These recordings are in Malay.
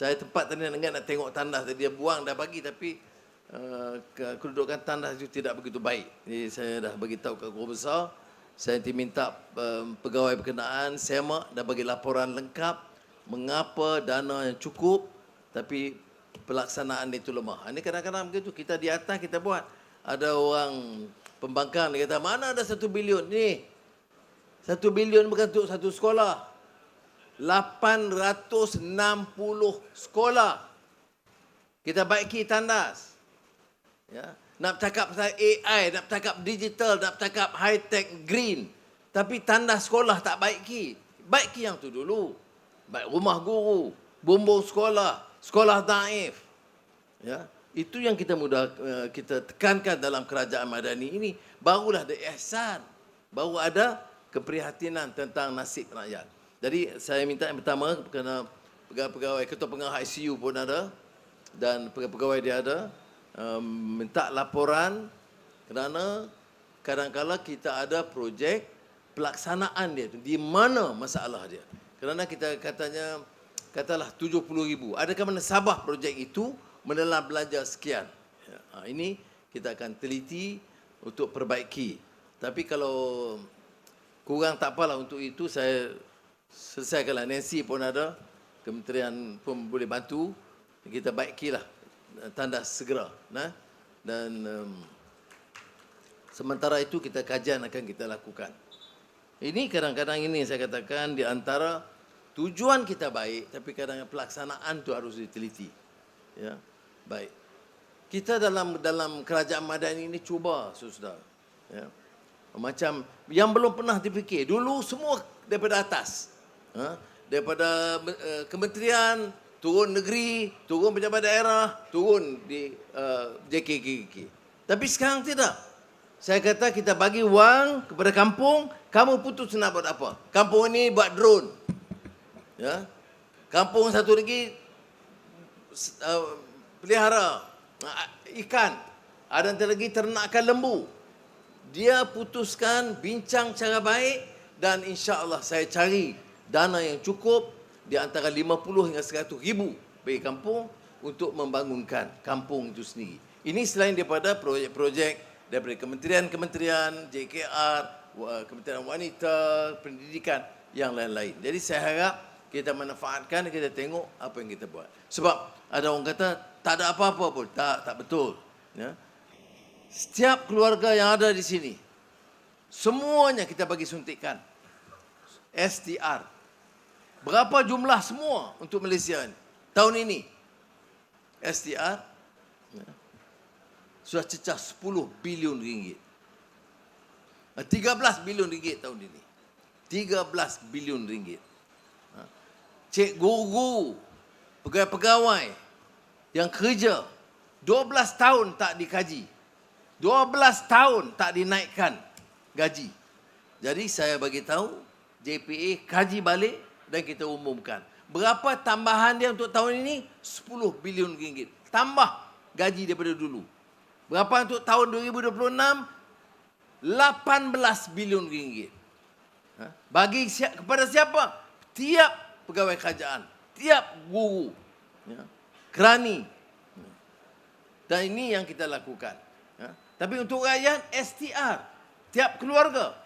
Saya tempat tadi nak nak tengok tandas tadi dia buang dah bagi tapi uh, ke- kedudukan tandas itu tidak begitu baik. Jadi saya dah bagi tahu ke guru besar. Saya nanti minta um, pegawai berkenaan semak dan bagi laporan lengkap mengapa dana yang cukup tapi pelaksanaan itu lemah. Ini kadang-kadang begitu kita di atas kita buat. Ada orang pembangkang dia kata mana ada satu bilion ni. Satu bilion bukan untuk satu sekolah. 860 sekolah. Kita baiki tandas. Ya. Nak cakap pasal AI, nak cakap digital, nak cakap high tech green. Tapi tandas sekolah tak baiki. Baiki yang tu dulu. Baik rumah guru, bumbung sekolah, sekolah daif. Ya. Itu yang kita mudah uh, kita tekankan dalam kerajaan madani ini. Barulah ada ihsan. Baru ada keprihatinan tentang nasib rakyat. Jadi saya minta yang pertama kerana pegawai-pegawai ketua pengah ICU pun ada dan pegawai-pegawai dia ada um, minta laporan kerana kadang-kala kita ada projek pelaksanaan dia di mana masalah dia. Kerana kita katanya katalah 70 ribu. Adakah mana Sabah projek itu menelan belanja sekian? Ya, ha, ini kita akan teliti untuk perbaiki. Tapi kalau kurang tak apalah untuk itu saya selesaikanlah Nancy pun ada. Kementerian pun boleh bantu. Kita baikilah tandas segera nah. Dan um, sementara itu kita kajian akan kita lakukan. Ini kadang-kadang ini saya katakan di antara tujuan kita baik tapi kadang pelaksanaan tu harus diteliti. Ya baik. Kita dalam dalam kerajaan madani ini cuba sudah ya. Macam yang belum pernah dipikir. Dulu semua daripada atas ha? daripada uh, kementerian turun negeri turun pejabat daerah turun di uh, JKKK tapi sekarang tidak. Saya kata kita bagi wang kepada kampung kamu putus nak buat apa? Kampung ini buat drone. Ya? Kampung satu lagi uh, pelihara uh, ikan. Ada nanti lagi ternakkan lembu. Dia putuskan bincang cara baik dan insya Allah saya cari dana yang cukup di antara 50 hingga 100 ribu bagi kampung untuk membangunkan kampung itu sendiri. Ini selain daripada projek-projek daripada kementerian-kementerian, JKR, Kementerian Wanita, Pendidikan yang lain-lain. Jadi saya harap kita manfaatkan kita tengok apa yang kita buat. Sebab ada orang kata tak ada apa-apa pun. Tak, tak betul. Ya. Setiap keluarga yang ada di sini, semuanya kita bagi suntikan. STR. Berapa jumlah semua untuk Malaysia ini? Tahun ini. STR. Ya. Sudah cecah 10 bilion ringgit. 13 bilion ringgit tahun ini. 13 bilion ringgit. Ha. Cik guru, pegawai-pegawai yang kerja 12 tahun tak dikaji. 12 tahun tak dinaikkan gaji. Jadi saya bagi tahu JPA kaji balik dan kita umumkan. Berapa tambahan dia untuk tahun ini? 10 bilion ringgit. Tambah gaji daripada dulu. Berapa untuk tahun 2026? 18 bilion ringgit. Ha? Bagi si- kepada siapa? Tiap pegawai kerajaan. Tiap guru. Ya? Kerani. Dan ini yang kita lakukan. Ya? Tapi untuk rakyat, STR. Tiap keluarga.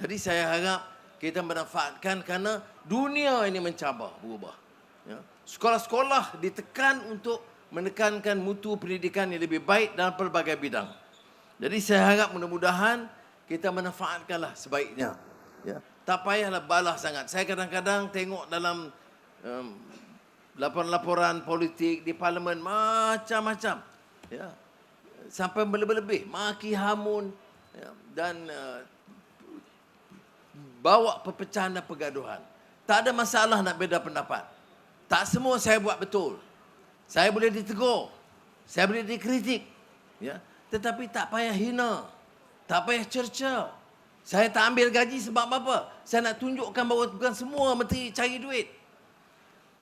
Jadi saya harap kita manfaatkan kerana dunia ini mencabar, berubah. Ya. Sekolah-sekolah ditekan untuk menekankan mutu pendidikan yang lebih baik dalam pelbagai bidang. Jadi saya harap mudah-mudahan kita manfaatkanlah sebaiknya. Ya. Tak payahlah balas sangat. Saya kadang-kadang tengok dalam um, laporan-laporan politik di parlimen macam-macam. Ya. Sampai berlebih-lebih. Maki hamun. Ya. Dan uh, bawa perpecahan dan pergaduhan. Tak ada masalah nak beda pendapat. Tak semua saya buat betul. Saya boleh ditegur. Saya boleh dikritik. Ya. Tetapi tak payah hina. Tak payah cerca. Saya tak ambil gaji sebab apa? Saya nak tunjukkan bahawa bukan semua menteri cari duit.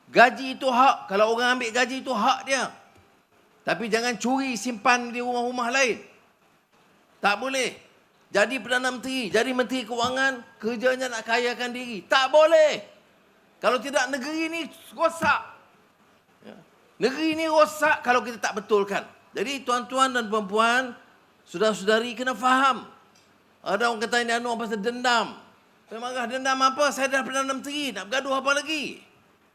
Gaji itu hak. Kalau orang ambil gaji itu hak dia. Tapi jangan curi simpan di rumah-rumah lain. Tak boleh. Jadi Perdana Menteri, jadi Menteri Kewangan, kerjanya nak kayakan diri. Tak boleh. Kalau tidak negeri ini rosak. Negeri ini rosak kalau kita tak betulkan. Jadi tuan-tuan dan puan-puan, saudara-saudari kena faham. Ada orang kata ini anu pasal dendam. Saya marah dendam apa? Saya dah Perdana Menteri. Nak bergaduh apa lagi?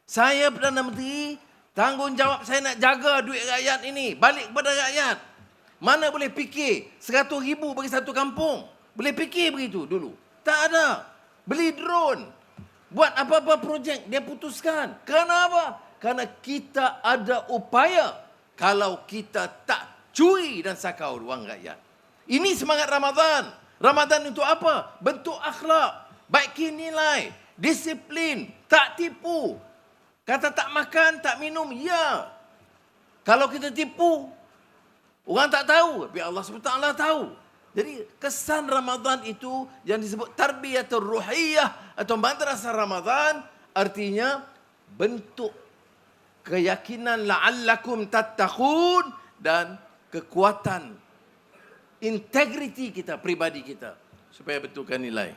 Saya Perdana Menteri, tanggungjawab saya nak jaga duit rakyat ini. Balik kepada rakyat. Mana boleh fikir seratus ribu bagi satu kampung? Boleh fikir begitu dulu? Tak ada. Beli drone. Buat apa-apa projek, dia putuskan. Kerana apa? Kerana kita ada upaya kalau kita tak curi dan sakau ruang rakyat. Ini semangat Ramadan. Ramadan itu apa? Bentuk akhlak baiki nilai, disiplin, tak tipu. Kata tak makan, tak minum, ya. Kalau kita tipu, orang tak tahu, tapi Allah SWT tahu. Jadi kesan Ramadan itu yang disebut tarbiyatul ruhiyah atau madrasah Ramadan artinya bentuk keyakinan la'allakum tattaqun dan kekuatan integriti kita, pribadi kita supaya betulkan nilai.